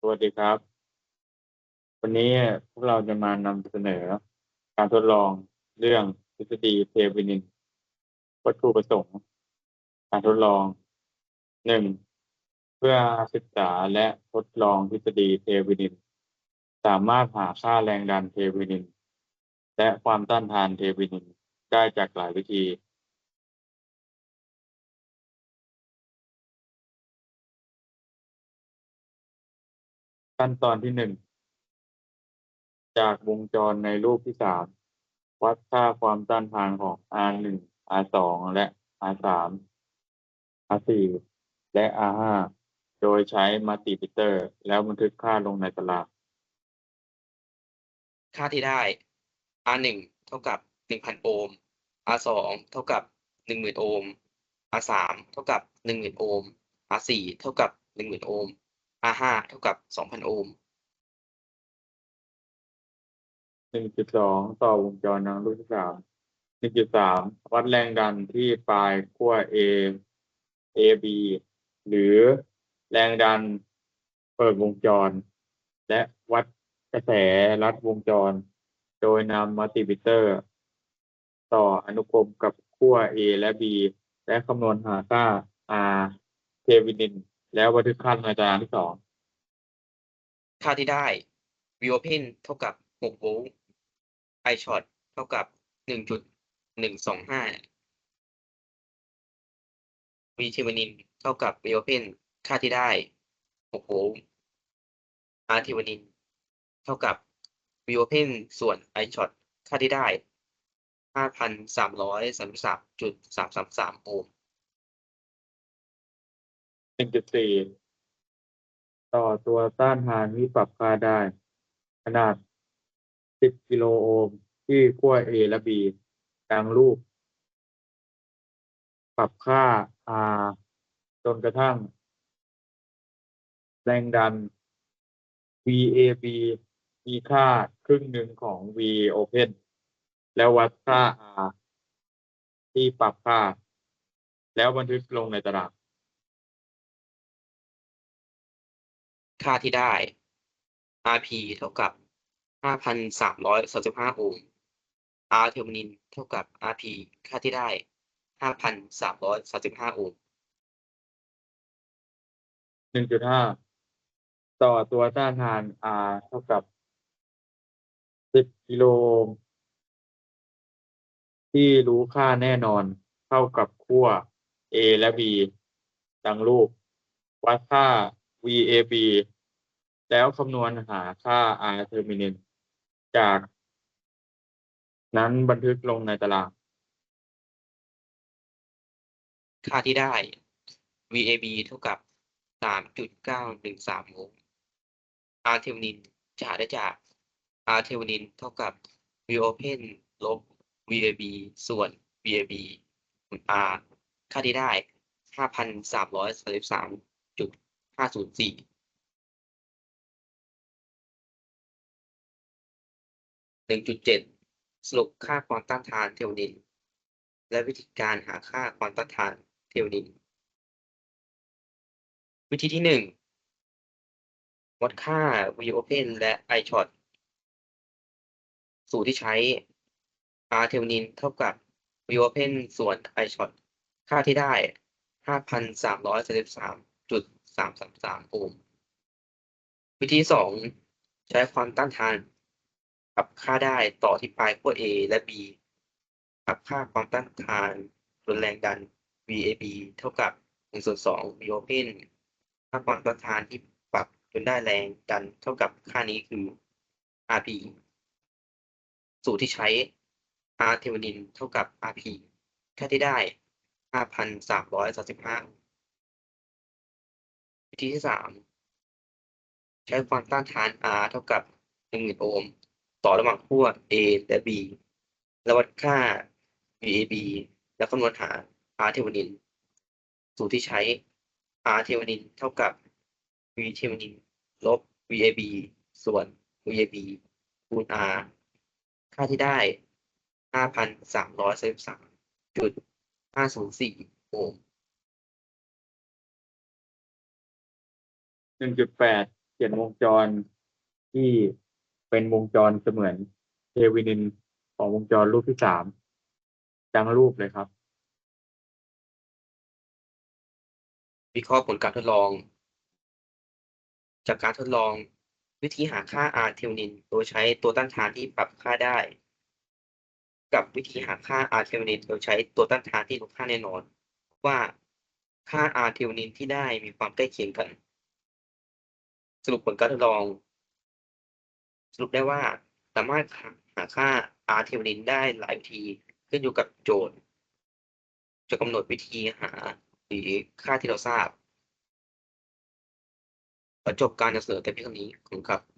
สวัสดีครับ วันนี้พวกเราจะมานำเสนอ การทดลองเรื่องทฤษฎีเทวินิน วัตถุประสงค์ การทดลองหนึ่งเพื่อศึกษาและทดลองทฤษฎีเทวินิน สามารถหาค่าแรงดันเทวินิน และความต้านทานเทวินินได้จากหลายวิธี ขั้นตอนที่หนึ่งจากวงจรในรูปที่สามวัดค่าความต้านทานของ R หนึ่ง R สองและ R สาม R สี่และ R ห้าโดยใช้มัลติพิเตอร์ แล้วบันทึกค่าลงในตารางค่าที่ได้ R หนึ่งเท่ากับหนึ่งพันโอห์ม R สองเท่ากับหนึ่งหมื่นโอห์ม R สามเท่ากับหนึ่งหมื่นโอห์ม R สี่เท่ากับหนึ่งหมื่นโอห์ม R ห้าเท่ากับสองพันโอห์มหนึ่งจุดสองต่อวงจรในรูปที่สามหนึ่งจุดสามวัดแรงดันที่ปลายขั้ว A A B หรือแรงดันเปิดวงจร และวัดกระแสรัดวงจร โดยนำมัลติมิเตอร์ ต่ออนุกรมกับขั้ว A และ B และคำนวณหาค่า R เทวินิน แล้วบันทึกค่าในตารางที่สองค่าที่ได้ V open เท่ากับหกโวลต์ ishot เท่ากับหนึ่งจุดหนึ่งสองห้า V thevenin เท่ากับ V open ค่าที่ได้หกโวลต์ R thevenin เท่ากับ V open ส่วน ishot ค่าที่ได้ห้าพันสามร้อยสามสามจุดสามสามสามโอห์ม หนึ่งจุดสี่ต่อตัวต้านทานที่ปรับค่าได้ ขนาด10กิโลโอห์มที่ขั้ว A และ B ดังรูป ปรับค่า R จนกระทั่ง แรงดัน VAB มีค่าครึ่งหนึ่งของ V open แล้ววัดค่า R ที่ปรับค่า แล้วบันทึกลงในตาราง ค่าที่ได้ RP เท่ากับห้าพันสามร้อยสามสิบห้าโอห์ม R thevenin เท่ากับ RP ค่าที่ได้ห้าพันสามร้อยสามสิบห้าโอห์มหนึ่งจุดห้าต่อตัวต้านทาน R เท่ากับสิบกิโลโอห์มที่รู้ค่าแน่นอนเท่ากับขั้ว A และ B ดังรูป วัดค่า VAB แล้วคำนวณหาค่า R terminal จากนั้นบันทึกลงในตาราง ค่าที่ได้ VAB เท่ากับ 3.913โวลต์ R terminal จะหาได้จาก R terminal เท่ากับ V open ลบ VAB ส่วน VAB คูณ R ค่าที่ได้ 5,333.5 ห้าศูนย์สี่หนึ่งจุดเจ็ดสรุปค่าความต้านทานเทวนิน และวิธีการหาค่าความต้านทานเทวนิน วิธีที่หนึ่งวัดค่า V open และ Ishot สูตรที่ใช้ R เทวนินเท่ากับ V open ส่วน Ishot ค่าที่ได้ห้าพัน สามสามสามจุดสามสามสามโอห์มวิธีสองใช้ความต้านทานกับค่าได้ต่อที่ปลายขั้ว A และ B กับค่าความต้านทานส่วนแรงดัน VAB เท่ากับ1ส่วน2 V open ค่าความต้านทานที่ปรับจนได้แรงดันเท่ากับค่านี้คือ RP สูตรที่ใช้ R thevenin เท่ากับ RP ค่าที่ได้ 5,335 วิธีที่สามใช้ความต้านทาน R เท่ากับ10,000โอห์มต่อระหว่างขั้ว A และ B และวัดค่า VAB และคำนวณหา R thevenin สูตรที่ใช้ R thevenin เท่ากับ V thevenin ลบ VAB ส่วน VAB คูณ R ค่าที่ได้ 5,333จุด504โอห์ม หนึ่งจุดแปดขียนวงจรที่เป็นวงจรเสมือนเทวินินของวงจรรูปที่สามดังรูปเลยครับวิเคราะห์ผลการทดลอง จากการทดลองวิธีหาค่า R เทลนิน โดยใช้ตัวต้านทานที่ปรับค่าได้ กับวิธีหาค่า R เทลนิน โดยใช้ตัวต้านทานที่รู้ค่าแน่นอน ว่าค่า R เทลนินที่ได้มีความใกล้เคียงกัน สรุปผลการทดลอง สรุปได้ว่าสามารถหาค่า R เทลนินได้หลายวิธีขึ้นอยู่กับโจทย์ จะกำหนดวิธีหาหรือค่าที่เราทราบจบการนำเสนอแต่เพียงเท่านี้ขอบคุณครับ